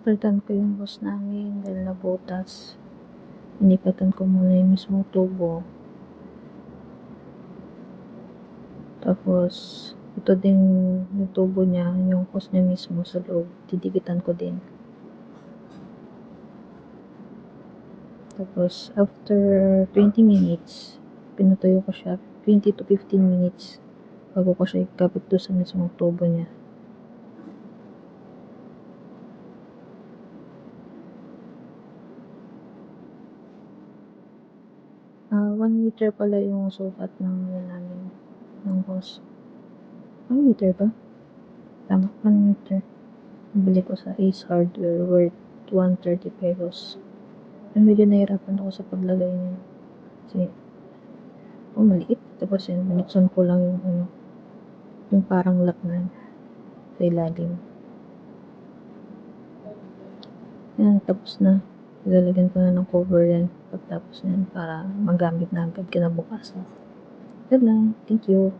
Palitan ko yung hose namin dahil nabutas. Inipatan ko muna yung mismong tubo. Tapos, ito din yung tubo niya, yung hose niya mismo sa loob. Didikitan ko din. Tapos, after 20 minutes, pinutuyo ko siya 20 to 15 minutes bago ko siya ikabit doon sa mismong tubo niya. Ah, 1 meter pala yung sukat ng namin, ng hose. 1 meter ba? Tama, 1 meter. Nabili ko sa Ace Hardware worth 130 pesos. Pero medyo nahirapan ako sa paglagay niya. Kasi, oh, maliit. Tapos yun, binuksan ko lang yung ano, yung parang lock na sa ilalim. Yan, tapos na. Ilalagyan ko na ng cover yan pagtapos yan para magamit na agad kinabukasan. Good lang. Thank you.